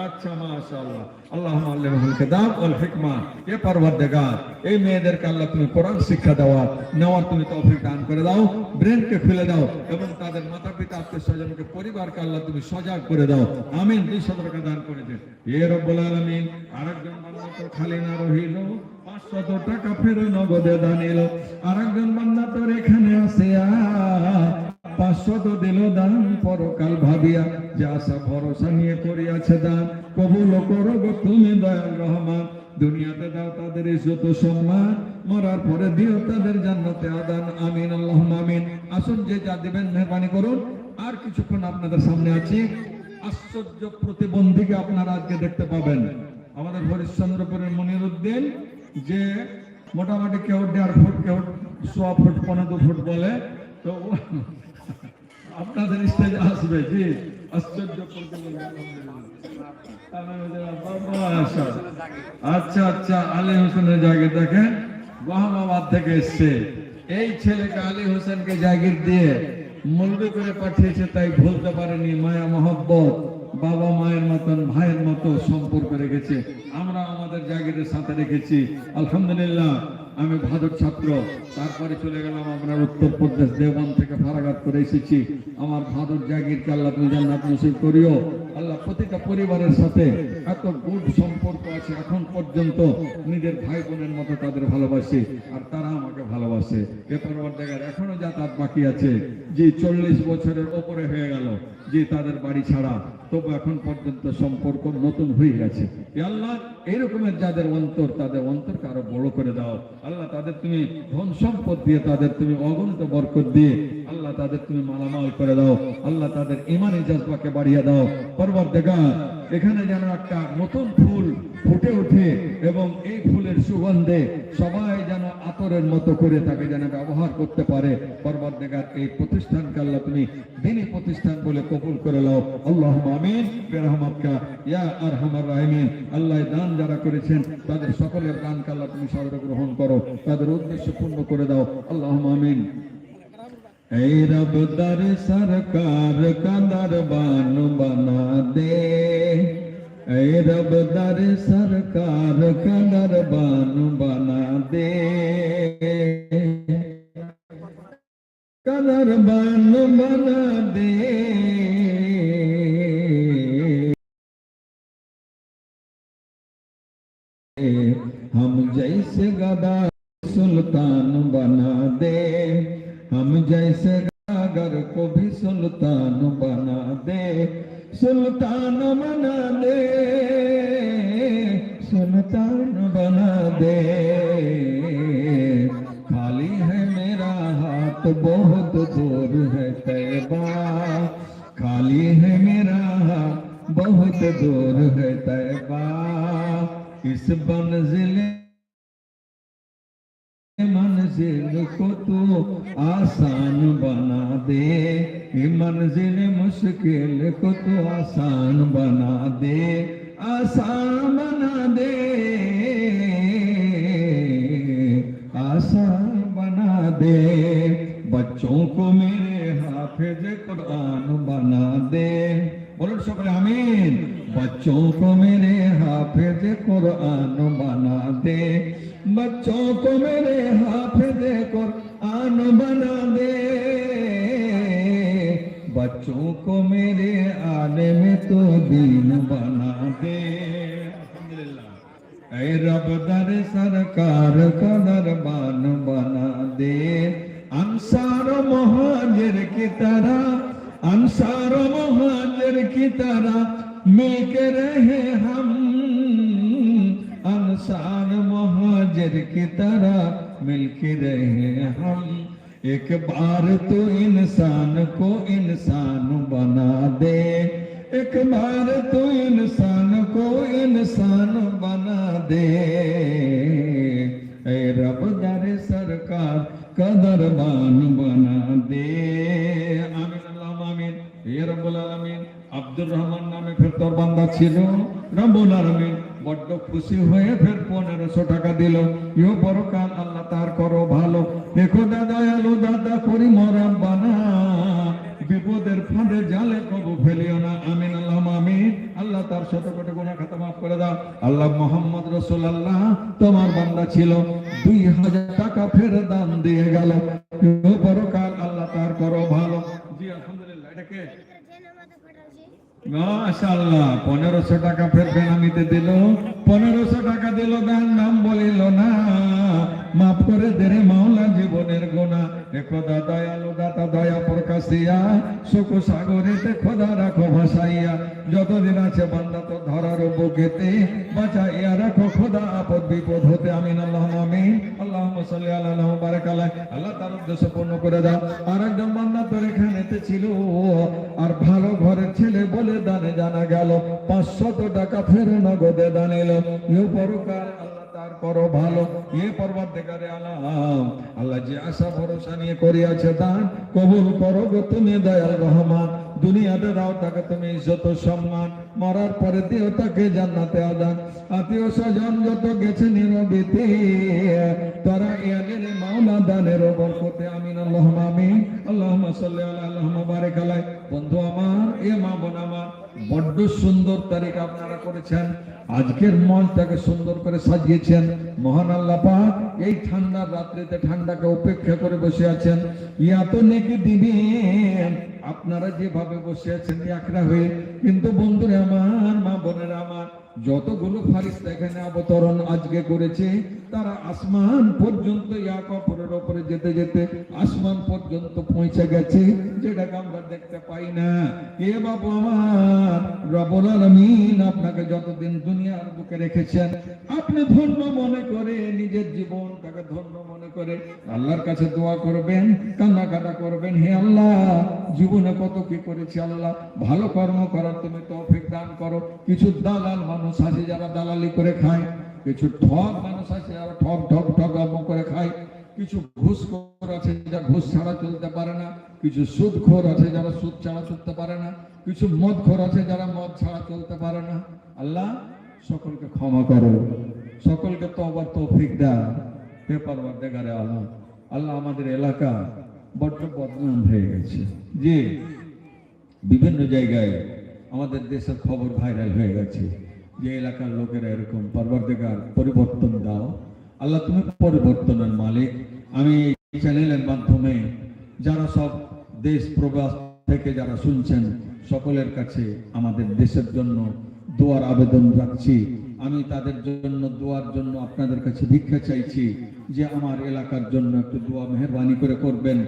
আচ্ছা মাশাআল্লাহ। আল্লাহুম্মা আল্লিমহুল কিতাব ওয়াল হিকমা। এ পরওয়ারদিগার এই মেয়েদেরকে আল্লাহ তুমি কোরআন শিক্ষা দেওয়ার নেওয়ার তুমি তৌফিক দান করে দাও, ব্রেনকে খুলে দাও এবং তাদের মাতা পিতা স্বজনকে পরিবারকে আল্লাহ তুমি সজাগ করে দাও। আমিন, দুই সদরকে দান করে দিন। এ আরেকজন বান্দা তো খালি না রহিল, পাঁচশত টাকা ফেরো নগদে দানিল। আরেকজন বান্দা তোর এখানে আসিয়া পাঁচশত দিল দান পরকাল ভাবিয়া, যে আশা ভরসা নিয়ে করিয়াছে দান। কবুল করো তুমি দয়াল রহমান। দুনিয়াতে দাও তাদের ইজ্জত সম্মান। মরার পরে দিও তাদের জান্নাতে আদান। আমিন আল্লাহ আমিন। আসুন, যে যা দিবেন মেহরবানি করুন। আর কিছুক্ষণ আপনাদের সামনে আছি। আশ্চর্য প্রতিবন্ধীকে আপনারা আজকে দেখতে পাবেন। আমাদের হরিশ্চন্দ্রপুরের মনির উদ্দিন যে মোটামুটি কেউ দেড় ফুট, কেউ সোয়া ফুট, পনেরো ফুট বলে। তো আপনাদের স্টেজে আসবে, জি। আশ্চর্য আচ্ছা আচ্ছা আলী হোসেনের জাগির দেখেন। গহমাবাদ থেকে এসছে। এই ছেলেকে আলী হোসেনকে জাগির দিয়ে মুলবি করে পাঠিয়েছে, তাই ভুলতে পারেনি। মায়া মহব্বত, বাবা মায়ের মতন, ভাইয়ের মতো সম্পর্ক রেখেছে। আমরা আমাদের জাগিরের সাথে রেখেছি। আলহামদুলিল্লাহ। আমি ভাদর ছাত্র, তারপরে চলে গেলাম আমরা উত্তরপ্রদেশ দেওবন থেকে ফারাগাত করে এসেছি। আমার ভাদর জাগিরকে আল্লাহ জান্নাত নসিব করিও। আল্লাহ, প্রতিটা পরিবারের সাথে এত গুড সম্পর্ক আছে, এখন পর্যন্ত নিজের ভাই বোনের মতো তাদের ভালোবাসি, আর তারা আমাকে ভালোবাসে। এ পরবার দেখার এখনও যাতায়াত বাকি আছে। যে চল্লিশ বছরের ওপরে হয়ে গেল, যে তাদের বাড়ি ছাড়া, তবু এখন পর্যন্ত সম্পর্ক নতুন হয়ে গেছে। আল্লাহ, এরকমের যাদের অন্তর, তাদের অন্তরকে আরও বড় করে দাও। আল্লাহ, তাদের তুমি ধন সম্পদ দিয়ে, তাদের তুমি অগণিত বরকত দিয়ে আল্লাহ তাদের তুমি মালামাল করে দাও। আল্লাহ তাদের ইমানি জজবাকে বাড়িয়ে দাও। পরবার দেখা এখানে যেন একটা নতুন ফুল ফুটে ওঠে এবং এই ফুলের সুগন্ধে সবাই যেন আতরের মতো করে তাকে যেন ব্যবহার করতে পারে। পরবার দেখার এই প্রতিষ্ঠানকে আল্লাহ তুমি দিনী প্রতিষ্ঠান বলে কবুল করে নাও। আল্লাহ আমিন। বেরহমাতকা, ইয়া আরহামার রাহিমিন। আল্লাহ দান যারা করেছেন, তাদের সকলের দানকে আল্লাহ তুমি সাদরে গ্রহণ করো। তাদের উদ্দেশ্য পূর্ণ করে দাও। আল্লাহ আমিন। اے رب در سرکار کا دربان بنا دے اے رب در سرکار کا دربان بنا دے قدر بان بنا دے ہم جیسے گدا سلطان بنا हम जैसे गागर को भी सुल्तान बना दे, सुल्तान बना दे, सुल्तान बना दे। खाली है मेरा हाथ, बहुत दूर है तैबा। खाली है मेरा हाथ, बहुत दूर है तैबा। इस मंजिल मंजिल को तू आसान बना दे। मंजिल मुश्किल को तू आसान बना दे। आसान बना दे। आसान बना दे। बच्चों को मेरे हाफिज कुरान बना दे। बोलो शक्र आमीन। बच्चों को मेरे हाफिज कुरान बना दे। बच्चों को मेरे हाफिज कुरान बना दे। बच्चों को मेरे आने में तो दीन बना दे। रब दर सरकार का दरबान बना दे। महाजिर की तरह अंसार महाजिर की तरह मिल के रहे हम। अंसार महाजिर की तरह मिल के रहे हम। एक बार तो इंसान को इंसान बना दे। एक बार तो इंसान को इंसान बना दे। ऐ रब दर सरकार कदरबान बना আব্দুর রহমান নামে ফের তোর বান্দা ছিল। আলমিন বড্ড খুশি হয়ে ফের পনেরোশো টাকা দিল। আল্লাহ তার করো ভালো। দেখো দাদা, আলো দাদা, করি মরাম বানা। বিপদের ফাঁদে জালে কবু ফেলিও না। আমিন আল্লাহ আমিন। আল্লাহ তার শত কোটি গুণা খাতা মাফ করে দাও। আল্লাহ মোহাম্মদ রসুল আল্লাহ তোমার বান্দা ছিল। দুই হাজার টাকা ফের দান দিয়ে গেল। পনেরোশো টাকা ফের বেনামিতে দিল। পনেরোশো টাকা দিল গান নাম বলিল না। মাফ করে দে রে মাওলা, জীবনের গোনা খোদা দয়ালু দাতা দয়া প্রকাশিয়া, সুখ সাগরেতে খোদা রাখো ভাসাইয়া। যতদিন আছে বান্দা তো ধরার বুকেতে, বাঁচাইয়া রাখো খোদা আপদ বিপদ হতে, আমিন, আল্লাহ আমিন। আল্লাহ সাল্লি আলা আল্লাহ বারাক আলাইহ। আল্লাহ তার উদ্দেশ্য পূর্ণ করে দাও। আর একজন বান্দা তোর এখানেতে ছিল আর ভালো ঘরের ছেলে বলে দানে জানা গেল। পাঁচশত টাকা ফেরে নগদে দানিল ইউ পরকার করো ভালো। এ পর্বত দেখারে আলাম আল্লাহ যে আশা ভরসা নিয়ে করিয়াছে দান কবুল করো গো তুমি দয়াল রহমান। দুনিয়াতে দাও তাকে তুমি ইজ্জত সম্মান, মরার পরে দিও তাকে জান্নাতে আদান। আত্মীয় স্বজন যত গেছে নিরবিতে, তারা ইয়াদের মাওলা দানের বরকতে, আমিন আল্লাহ আমিন, আল্লাহুম্মা সাল্লি আলা, আল্লাহুম্মা বারিক আলাই বন্ধু আমার, এ মা বোন আমার, বড্ড সুন্দর তারিখ আপনারা করেছেন। আজকের মঞ্চটাকে সুন্দর করে সাজিয়েছেন। মহান আল্লাহ এই ঠান্ডার রাত্রিতে ঠান্ডাকে উপেক্ষা করে বসে আছেন। ইয়া তো নেকি আপনারা যেভাবে বসে আছেন একরা হয়ে। কিন্তু বন্ধুরা আমার, মা বোনেরা আমার যতগুলো ফারিস্তা এখানে অবতরণ আজকে করেছে, তারা আসমান পর্যন্ত ওপরে যেতে যেতে আসমান পর্যন্ত পৌঁছে গেছে, যেটাকে আমরা দেখতে পাই না। কে বাবু আমার? রবুল আলমিন আপনাকে যতদিন দুনিয়ার বুকে রেখেছেন, আপনি ধন্য মনে করে নিজের জীবনটাকে ধন্য মনে করে আল্লাহর কাছে দোয়া করবেন, কান্নাকাটা করবেন, হে আল্লাহ। জীবনে কত কি করেছি আল্লাহ, ভালো কর্ম করার তুমি তৌফিক দান করো। কিছু দালাল মানুষ আছে যারা দালালি করে খায়, কিছু ঠক মানুষ আছে যারা ঠক ঠক ঠক করে খায়। কিছু ঘুষখোর আছে যারা ঘুষ ছাড়া চলতে পারে না, কিছু সুদখোর আছে যারা সুদ ছাড়া চলতে পারে না, কিছু মদখোর আছে যারা মদ ছাড়া চলতে পারে না। আল্লাহ, সকলকে ক্ষমা করো, সকলকে তবার তৌফিক দাও। পেপার দেখারে আল্লাহ আল্লাহ আমাদের এলাকা বড্ড বদনাম হয়ে গেছে। যে বিভিন্ন জায়গায় আমাদের দেশের খবর ভাইরাল হয়ে গেছে যে এলাকার লোকেরা এরকম পরবর্তীকার পরিবর্তন দাও। আল্লাহ, তুমি পরিবর্তনের মালিক। আমি এই চ্যানেলের মাধ্যমে যারা সব দেশ প্রবাস থেকে যারা শুনছেন, সকলের কাছে আমাদের দেশের জন্য দোয়ার আবেদন রাখছি। আমি তাদের জন্য, দোয়ার জন্য আপনাদের কাছে ভিক্ষা চাইছি যে আমার এলাকার জন্য একটু দোয়া মেহরবানি করে করবেন।